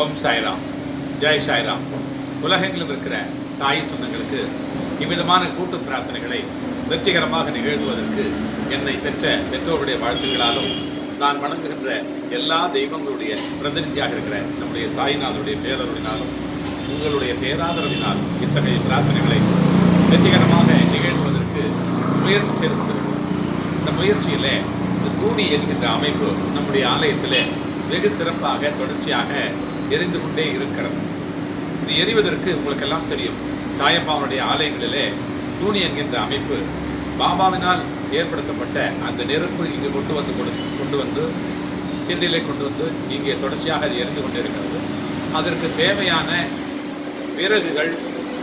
ஓம் சாய்ராம். ஜெய் சாய்ராம். உலகெங்கிலும் இருக்கிற சாய் சொந்தங்களுக்கு இவ்விதமான கூட்டு பிரார்த்தனைகளை வெற்றிகரமாக நிகழ்த்துவதற்கு என்னை பெற்ற பெற்றோருடைய வாழ்த்துக்களாலும் நான் வணங்குகின்ற எல்லா தெய்வங்களுடைய பிரதிநிதியாக இருக்கிற நம்முடைய சாய்நாதருடைய பேரருளினாலும் உங்களுடைய பேராதரவினாலும் இத்தகைய பிரார்த்தனைகளை வெற்றிகரமாக நிகழ்த்துவதற்கு முயற்சி செய்து கொண்டிருக்கிறோம் இந்த முயற்சியில் இந்த கூடி என்கின்ற அமைப்பு நம்முடைய ஆலயத்தில் வெகு சிறப்பாக தொடர்ச்சியாக எரிந்து கொண்டே இருக்கிறது. இது எரிவதற்கு உங்களுக்கெல்லாம் தெரியும். சாயப்பாவனுடைய ஆலயங்களிலே தூணி என்கின்ற அமைப்பு பாபாவினால் ஏற்படுத்தப்பட்ட அந்த நெருப்பு இங்கு கொண்டு வந்து கொடு- கொண்டு வந்து சிண்டிலே கொண்டு வந்து இங்கே தொடர்ச்சியாக அது எரிந்து கொண்டிருக்கிறது. அதற்கு தேவையான விறகுகள்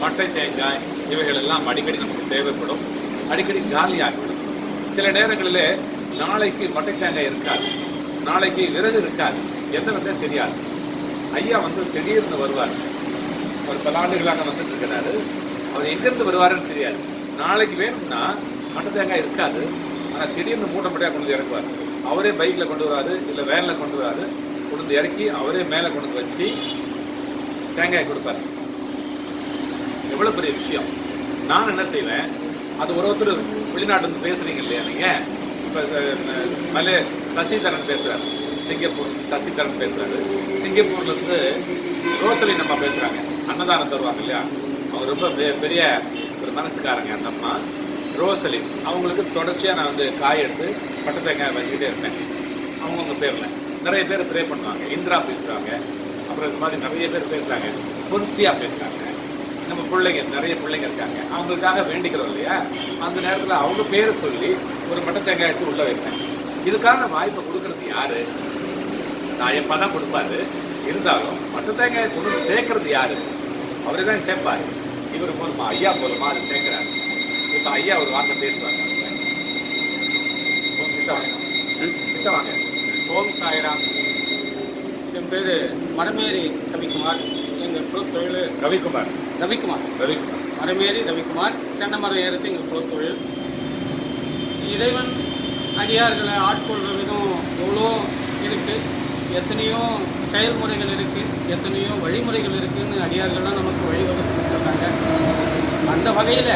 மட்டை தேங்காய் இவைகள் எல்லாம் அடிக்கடி நமக்கு தேவைப்படும். அடிக்கடி காலியாகிவிடும். சில நேரங்களிலே நாளைக்கு மட்டை தேங்காய் இருக்காது. நாளைக்கு விறகு இருக்காது. எந்த வந்து தெரியாது. ஐயா வந்து திடீர்னு வருவார். ஒரு பல ஆண்டுகளாக வந்துட்டு இருக்கிறாரு. அவர் எங்கிருந்து வருவாருன்னு தெரியாது. நாளைக்கு வேணும்னா மட்டை தேங்காய் இருக்காது. ஆனால் திடீர்னு மூட்டை கொண்டு இறக்குவார். அவரே பைக்கில் கொண்டு வராரு இல்லை வேனில் கொண்டு வராரு. கொண்டு இறக்கி அவரே மேலே கொண்டு வச்சு தேங்காய் கொடுப்பார். எவ்வளோ பெரிய விஷயம். நான் என்ன செய்வேன்? அது ஒரு ஒருத்தர் வெளிநாட்டு பேசுகிறீங்க பேசுறீங்க இல்லையா நீங்கள் இப்போ மலே சசிதரன் பேசுகிறார் சிங்கப்பூர் சசிதரன் பேசுறாரு. சிங்கப்பூர்ல இருந்து ரோசலி நம்ம பேசுறாங்க. அன்னதானம் தருவாங்க இல்லையா? அவங்க ரொம்ப பெ- பெரிய ஒரு மனசுக்காரங்க அந்த அம்மா. ரோசலி அவங்களுக்கு தொடர்ச்சியாக நான் வந்து காய் எடுத்து பட்டை தேங்காய் வச்சுக்கிட்டே இருப்பேன். அவங்கவுங்க பேரில். நிறைய பேர் ப்ரே பண்ணுவாங்க. இந்திரா பேசுகிறாங்க அப்புறம் இந்த மாதிரி நிறைய பேர் பேசுகிறாங்க பொன்சியாக பேசுகிறாங்க நம்ம பிள்ளைங்க நிறைய பிள்ளைங்க இருக்காங்க. அவங்களுக்காக வேண்டிக்கிறோம் இல்லையா? அந்த நேரத்தில் அவங்க பேரை சொல்லி ஒரு மட்டை தேங்காய் எடுத்து உள்ளே வைப்பேன். இதுக்கான வாய்ப்பை கொடுக்குறது யார்? சாயப்பா தான் கொடுப்பாரு. இருந்தாலும் மட்டை தேங்காயை கொண்டு வந்து சேர்க்கறது யாரு? அவரே தான் சேர்ப்பாரு. இவர் போதுமா? ஐயா போதுமா? அது சேர்க்கிறாரு. இப்போ ஐயா ஒரு வார்த்தை பேசுவாங்க கிட்ட வாங்க. ஓம் சாய்ராம். என் பேர் மரமேரி ரவிக்குமார். எங்கள் குலத்தொழில் கவிக்குமார் ரவிக்குமார். ரவிக்குமார். மரமேரி ரவிக்குமார். தென்னை மரம் ஏறுறது எங்கள் குலத்தொழில் இறைவன் அடியார்களை ஆட்கொள்கிற விதம் எவ்வளோ இருக்குது எத்தனையோ செயல்முறைகள் இருக்குது எத்தனையோ வழிமுறைகள் இருக்குதுன்னு அடியார்கள்லாம் நமக்கு வழிவகுத்து கொடுத்துருக்காங்க அந்த வகையில்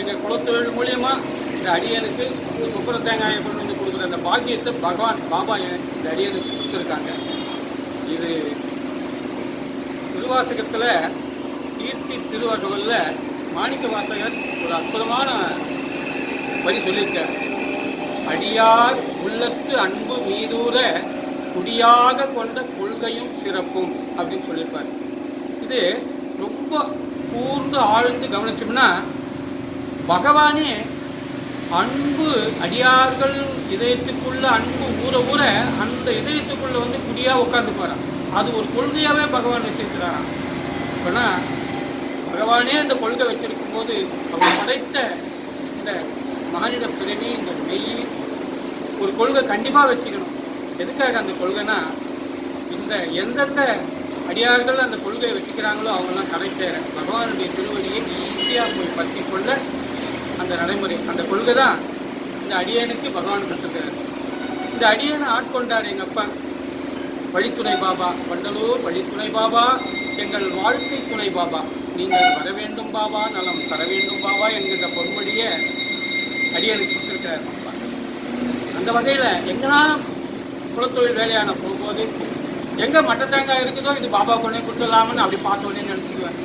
எங்கள் குலத்தொழில் மூலியமாக இந்த அடியனுக்கு இந்த தேங்காயை கொண்டு வந்து கொடுக்குற அந்த பாக்கியத்தை பகவான் பாபா இந்த அடியனுக்கு கொடுத்துருக்காங்க. இது திருவாசகத்தில் கீர்த்தி திருவகவலில் மாணிக்க வாசகர் ஒரு அற்புதமான வரி சொல்லியிருக்கார். அடியார் உள்ளத்து அன்பு மீதூர குடியாக கொண்ட கொள்கையும் சிறப்பும் அப்படின்னு சொல்லியிருப்பார். இது ரொம்ப கூர்ந்து ஆழ்ந்து கவனிச்சோம்னா பகவானே அன்பு அடியார்கள் இதயத்துக்குள்ள அன்பு ஊற ஊற அந்த இதயத்துக்குள்ள வந்து குடியாக உட்காந்து போகிறான் அது ஒரு கொள்கையாகவே பகவான் வச்சிருக்கிறாராம். இப்போனா பகவானே அந்த கொள்கை வச்சிருக்கும் போது அவர் படைத்த இந்த மாநில பிறவி இந்த மெய் ஒரு கொள்கை கண்டிப்பாக வச்சுக்கணும் எதுக்காக அந்த கொள்கைனா இந்த எந்தெந்த அடியார்கள் அந்த கொள்கையை வச்சுக்கிறாங்களோ அவங்கெல்லாம் கரை சேர பகவானுடைய திருவடியை ஈஸியாக போய் பற்றி கொள்ள அந்த நடைமுறை. அந்த கொள்கை தான் இந்த அடியனுக்கு பகவான் கொடுத்துருக்காரு இந்த அடியனை ஆட்கொண்டார் எங்கள் அப்பா வழித்துணை பாபா. வண்டலூர் வழித்துணை பாபா. எங்கள் வாழ்க்கை துணை பாபா. நீங்கள் வர வேண்டும் பாபா நலம் தர வேண்டும் பாபா என்கின்ற பொன்மொழியை அடியனுக்கு கொடுத்துருக்கிறார். அந்த வகையில் எங்கெல்லாம் குலத்தொழில் வேலையான போகும்போது எங்கே மட்ட தேங்காய் இருக்குதோ இது பாபா கொண்டே கொடுத்துடலாம்னு அப்படி பார்த்தோன்னே நினச்சிக்குவேன்.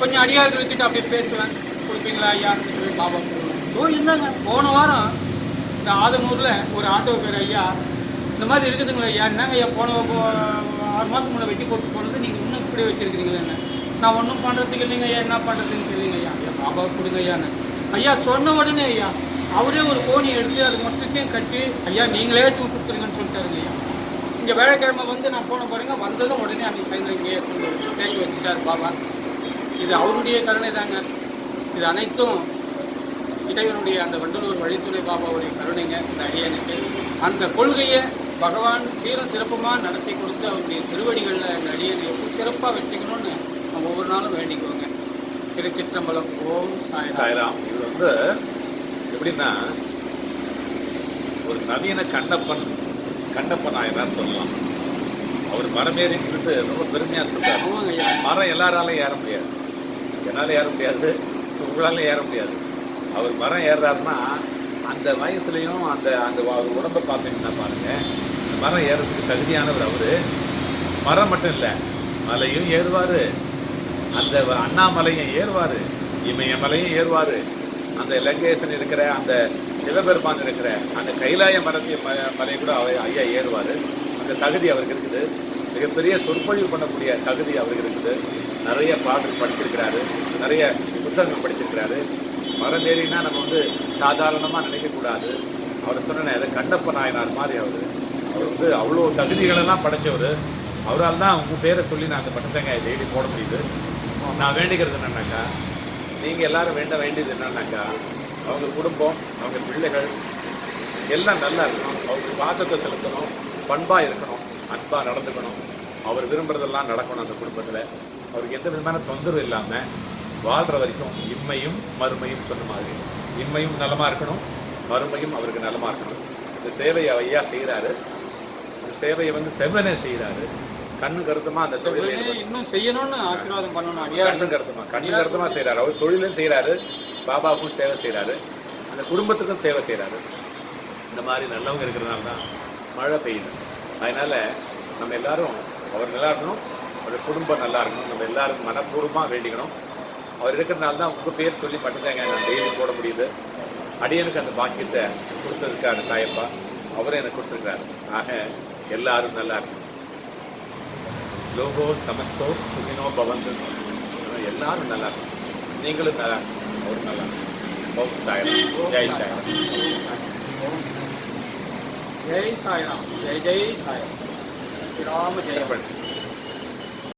கொஞ்சம் அடியார்கள்கிட்ட அப்படியே பேசுவேன். கொடுப்பீங்களா ஐயான்னு சொல்லி பாபா கொடுவேன் ஓ இல்லைங்க. போன வாரம் இந்த ஆதனூரில் ஒரு ஆட்டோ பேர் ஐயா இந்த மாதிரி இருக்குதுங்களா ஐயா. என்னங்க ஐயா போன ஆறு மாதம் முன்னே வெட்டி போட்டு போனது நீங்கள் இன்னும் இப்படி வச்சிருக்கிறீங்களேன்னு நான் ஒன்றும் பண்ணுறதுக்கு இல்லைங்க ஐயா. என்ன பண்ணுறதுன்னு தெரியலங்க ஐயா. ஐயா பாபா கொடுங்க ஐயான்னு. ஐயா சொன்ன உடனே ஐயா அவரே ஒரு கோணி எடுத்து அது மொத்தத்தையும் கட்டி ஐயா நீங்களே தூக்கி கொடுத்துருங்கன்னு சொல்லிட்டாருங்க ஐயா. இங்கே வேலைக்கிழமை வந்து நான் போன பாருங்க வந்ததும் உடனே அன்றைக்கி சாயந்தரம் இங்கே கொண்டு வச்சுட்டார் பாபா. இது அவருடைய கருணை தாங்க. இது அனைத்தும் இறைவனுடைய அந்த வண்டலூர் வழித்துறை பாபாவுடைய கருணைங்க இந்த அடியனுக்கு அந்த கொள்கையை பகவான் சீர சிறப்புமாக நடத்தி கொடுத்து அவருடைய திருவடிகளில் அந்த அடியனை எப்படி சிறப்பாக வச்சுக்கணும்னு நம்ம ஒவ்வொரு நாளும் வேண்டிக்குவோங்க. திருச்சிற்றம்பலம் ஓம் சாய் சாய்ராம். இது வந்து எப்படின்னா ஒரு நவீன கண்ணப்பன் கண்ணப்ப நாயனார் சொல்லலாம். அவர் மரம் சொல்லிட்டு ரொம்ப பெருமையா சொல்றாரு. மரம் எல்லாராலையும் ஏற முடியாது. என்னால ஏற முடியாது. உங்களால ஏற முடியாது. அவர் மரம் ஏறுறாருன்னா அந்த வயசுலையும் அந்த அந்த வ- உடம்ப பார்த்தீங்கன்னா பாருங்க மரம் ஏறதுக்கு தகுதியானவர் அவரு. மரம் மட்டும் இல்லை மலையும் ஏறுவாரு. அந்த அண்ணாமலையும் ஏறுவாரு. இமயமலையும் ஏறுவாரு. அந்த லங்கேசன் இருக்கிற அந்த சிவபெருமான் இருக்கிற அந்த கைலாய மரத்தையும் மலை கூட அவர் ஐயா ஏறுவார். அந்த தகுதி அவருக்கு இருக்குது. மிகப்பெரிய சொற்பொழிவு பண்ணக்கூடிய தகுதி அவருக்கு இருக்குது. நிறைய பாடல் படிச்சிருக்கிறாரு. நிறைய புத்தகங்கள் படிச்சிருக்கிறாரு. மரம் ஏறினா நம்ம வந்து சாதாரணமாக நினைக்கக்கூடாது அவர் சொன்ன அதை கண்டப்ப நாயனார் மாதிரி அவர். அவர் வந்து அவ்வளோ தகுதிகளெல்லாம் படைச்சவர். அவரால் தான் உங்கள் பேரை சொல்லி நான் அந்த பட்டத்தங்க டெய்லி போட முடியுது. நான் வேண்டிக்கிறது என்னன்னாக்கா நீங்கள் எல்லாரும் வேண்ட வேண்டியது என்னன்னாக்கா அவங்க குடும்பம் அவங்க பிள்ளைகள் எல்லாம் நல்லா இருக்கணும். அவங்க பாசத்தை செலுத்தணும் பண்பாக இருக்கணும் அன்பாக நடந்துக்கணும். அவர் விரும்புகிறதெல்லாம் நடக்கணும் அந்த குடும்பத்தில். அவருக்கு எந்த விதமான தொந்தரவு இல்லாமல் வாழ்கிற வரைக்கும் இம்மையும் மறுமையும் சொன்ன மாதிரி. இம்மையும் நலமாக இருக்கணும் மறுமையும் அவருக்கு நலமாக இருக்கணும். இந்த சேவையை ஐயா செய்கிறாரு இந்த சேவையை வந்து செவ்வனே செய்கிறாரு கண்ணு கருத்துமா அந்த தொழிலை இன்னும் செய்யணும்னு ஆசீர்வாதம் பண்ணணும் கண்ணு கருத்துமா? கண்ணு கருத்துமா செய்கிறாரு அவர் தொழிலும் செய்கிறாரு பாபாவுக்கும் சேவை செய்கிறாரு அந்த குடும்பத்துக்கும் சேவை செய்கிறாரு இந்த மாதிரி நல்லவங்க இருக்கிறதுனால தான் மழை பெய்யுது. அதனால நம்ம எல்லாரும் அவர் நல்லா இருக்கணும் அவருடைய குடும்பம் நல்லா இருக்கணும் நம்ம எல்லாரும் மனப்பூர்வமாக வேண்டிக்கணும். அவர் இருக்கிறதுனால தான் உங்கள் பேர் சொல்லி மட்டும்தாங்க நான் டெய்லி போட முடியுது. அடியனுக்கு அந்த பாக்கியத்தை கொடுத்ததுக்கான சாயப்பா அவரே எனக்கு கொடுத்துருக்காரு ஆக எல்லாரும் நல்லா இருக்கணும். லோகோ சமஸ்தோ சுகினோ பவந்து. எல்லாரும் நல்லா இருக்கணும் நீங்களும் நல்லா இருக்கணும் அவரும் நல்லா ஓம் சாயரம். ஜெய் சாயரம். ஜெய் சாய்ராம். ஜெய் ஜெய் சாய்ராம். ஜெயம். ஜெயப்பட்டு